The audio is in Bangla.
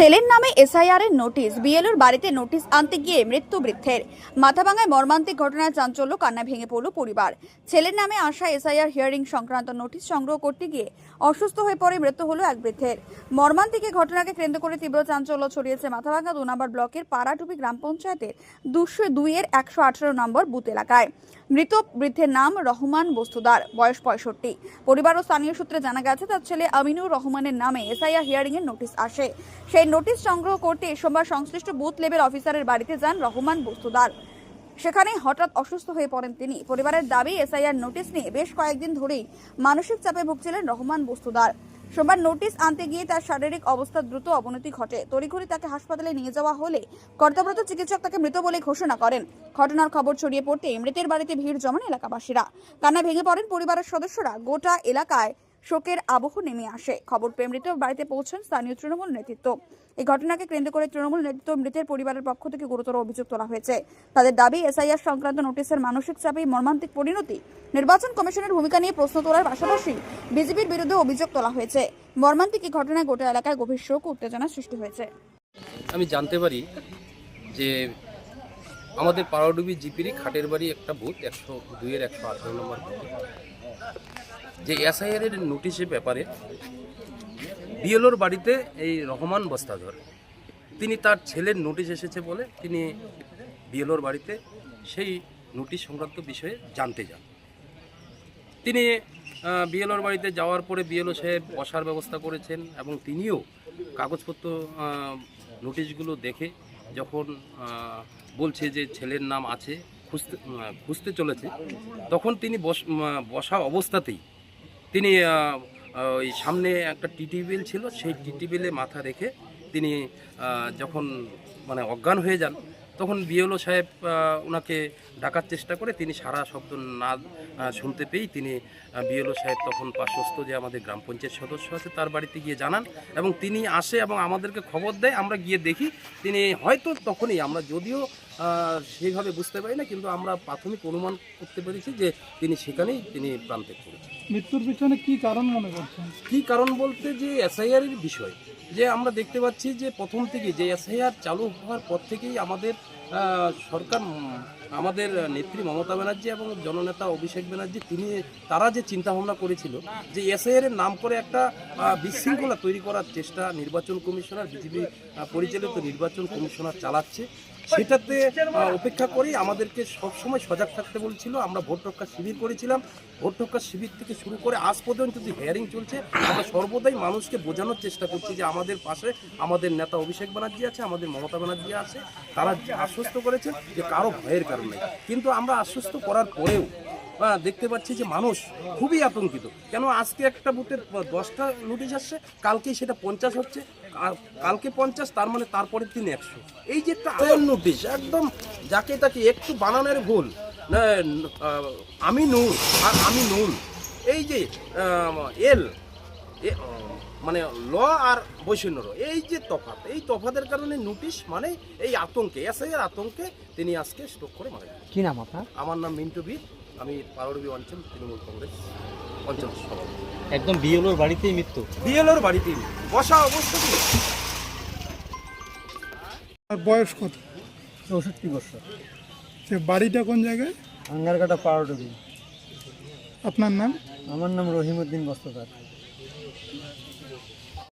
ছেলের নামে এসআইআর এর নোটিশ। বিএলওর বাড়িতে নোটিশ আনতে গিয়ে মৃত্যু বৃদ্ধের। মাথাভাঙায় মর্মান্তিক ঘটনায় চাঞ্চল্য কান্না ভেঙে পড়ল পরিবার। ছেলের নামে আসা এসআইআর হিয়ারিং সংক্রান্ত নোটিশ সংগ্রহ করতে গিয়ে অসুস্থ হয়ে পড়ে মৃত্যু হলো এক বৃদ্ধের। মর্মান্তিক ঘটনাকে কেন্দ্র করে তীব্র চাঞ্চল্য ছড়িয়েছে মাথাভাঙা দু নম্বর ব্লকের পাড়াটুপি গ্রাম পঞ্চায়েতের দুশো দুইয়ের একশো আঠারো নম্বর বুথ এলাকায়। মৃত বৃদ্ধের নাম রহমান বস্তুদার, বয়স পঁয়ষট্টি। পরিবার ও স্থানীয় সূত্রে জানা গেছে, তার ছেলে আমিনুর রহমানের নামে এসআইআর হিয়ারিং এর নোটিশ আসে। সেই নোটিশ সংগ্রহ করতে সোমবার সংশ্লিষ্ট বুথ লেভেল অফিসারের বাড়িতে যান রহমান বস্তুদার। সেখানে হঠাৎ অসুস্থ হয়ে পড়েন তিনি। পরিবারের দাবি, এসআইআর নোটিশ নিয়ে বেশ কয়েকদিন ধরেই মানসিক চাপে ভুগছিলেন রহমান বস্তুদার। সোমবার নোটিশ আনতে গিয়ে তার শারীরিক অবস্থার দ্রুত অবনতি ঘটে। তড়িঘড়ি তাকে হাসপাতালে নিয়ে যাওয়া হলে কর্তব্যরত চিকিৎসক তাকে মৃত বলে ঘোষণা করেন। ঘটনার খবর ছড়িয়ে পড়তে মৃতের বাড়িতে ভিড় জমান এলাকাবাসীরা। কান্না ভেঙে পড়েন পরিবারের সদস্যরা। গোটা এলাকায় শোকের আবহ নেমে আসে। খবর পেয়ে মৃত বাড়িতে পৌঁছান স্থানীয় তৃণমূল নেতৃত্ব। এই ঘটনাকে কেন্দ্র করে তৃণমূল নেতৃত্ব মৃতের পরিবারের পক্ষ থেকে গুরুতর অভিযোগ তোলা হয়েছে। তাদের দাবি, এসআইআর সংক্রান্ত নোটিশের মানসিক চাপে মর্মান্তিক পরিণতি। নির্বাচন কমিশনের ভূমিকা নিয়ে প্রশ্ন তোলার পাশাপাশি বিজেপির বিরুদ্ধে অভিযোগ তোলা হয়েছে। মর্মান্তিক এই ঘটনায় গোটা এলাকায় গভীর শোক উত্তেজনা সৃষ্টি হয়েছে। আমি জানতে পারি যে আমাদের পাড়াডুবি জিপিরই খাটের বাড়ি একটা বুথ, একশো দুইয়ের একশো আঠারো নম্বর যে এসআইআর এর নোটিশের ব্যাপারে বিএলওর বাড়িতে এই রহমান বস্তাধর, তিনি তার ছেলের নোটিশ এসেছে বলে তিনি বিএলওর বাড়িতে সেই নোটিশ সংক্রান্ত বিষয়ে জানতে যান। তিনি বিএলওর বাড়িতে যাওয়ার পরে বিএলও সাহেব বসার ব্যবস্থা করেছেন এবং তিনিও কাগজপত্র নোটিশগুলো দেখে যখন বলছে যে ছেলের নাম আছে, খুঁজতে খুঁজতে চলেছে, তখন তিনি বস বসা অবস্থাতেই তিনি ওই সামনে একটা টিটিবিল ছিল, সেই টিটিবিলে মাথা রেখে তিনি যখন মানে অজ্ঞান হয়ে যান তখন বিএলও সাহেব ওনাকে ডাকার চেষ্টা করে তিনি সারা শব্দ না শুনতে পেয়েই তিনি বিএলও সাহেব তখন পার্শ্বস্থ যে আমাদের গ্রাম পঞ্চায়েত সদস্য আছে তার বাড়িতে গিয়ে জানান এবং তিনি আসে এবং আমাদেরকে খবর দেয়। আমরা গিয়ে দেখি তিনি হয়তো তখনই আমরা যদিও সেইভাবে বুঝতে পারি না কিন্তু আমরা প্রাথমিক অনুমান করতে পেরেছি যে তিনি সেখানেই তিনি প্রান্তিক করেছেন। মৃত্যুর পিছনে কি কারণ মনে করছেন? কি কারণ বলতে যে এসআইআর এর বিষয়। যে আমরা দেখতে পাচ্ছি যে প্রথম থেকে যে এসআইআর চালু হওয়ার পর থেকেই আমাদের সরকার আমাদের নেত্রী মমতা ব্যানার্জি এবং জননেতা অভিষেক ব্যানার্জি, তিনি, তারা যে চিন্তা ভাবনা করেছিল যে এসআইআর এর নাম করে একটা বিশৃঙ্খলা তৈরি করার চেষ্টা নির্বাচন কমিশনার, বিজেপি পরিচালিত নির্বাচন কমিশনার চালাচ্ছে। সেটাতে অপেক্ষা করি আমাদেরকে সবসময় সজাগ থাকতে বলছিল আমরা ভোট রক্ষা শিবির করেছিলাম। ভোট রক্ষা শিবির থেকে শুরু করে আজ পর্যন্ত যে হেয়ারিং চলছে আমরা সর্বদাই মানুষকে বোঝানোর চেষ্টা করছি যে আমাদের পাশে আমাদের নেতা অভিষেক ব্যানার্জি আছে আমাদের মমতা ব্যানার্জি আছে। তারা আশ্বস্ত করেছে যে কারও ভয়ের কারণে কিন্তু আমরা আশ্বস্ত করার পরেও দেখতে পাচ্ছি যে মানুষ খুবই আতঙ্কিত। কেন আজকে একটা বুথের দশটা নোটিশ আসছে কালকেই সেটা পঞ্চাশ হচ্ছে কাল- কালকে পঞ্চাশ তার মানে তারপরের দিন একশো। এই যে একটা নোটিশ একদম যাকে তাকে একটু বানানোর ভুল। আমি নুন আর আমি নুন। এই যে এল এ, মানে ল আর বৈষণ্য র, এই যে তফাৎ এই তফাতের কারণে নোটিশ মানে এই আতঙ্কে এসআইয়ের আতঙ্কে তিনি আজকে স্ট্রোক করে মারা গেছেন কি নাম আপনার? আমার নাম মিন্টু বীর। আমি পারড়বি অঞ্চল তৃণমূল কংগ্রেস অঞ্চল সভাপতি একদম বিএলওর বাড়িতেই মৃত্যু। বিএলওর বাড়িতেই। বসা অবস্থাতেই আর বয়স কত? চৌষট্টি বছর। সে বাড়িটা কোন জায়গায়? আঙ্গারকাটা পাউডারি আপনার নাম? আমার নাম রহিমউদ্দিন বস্ত্রকার।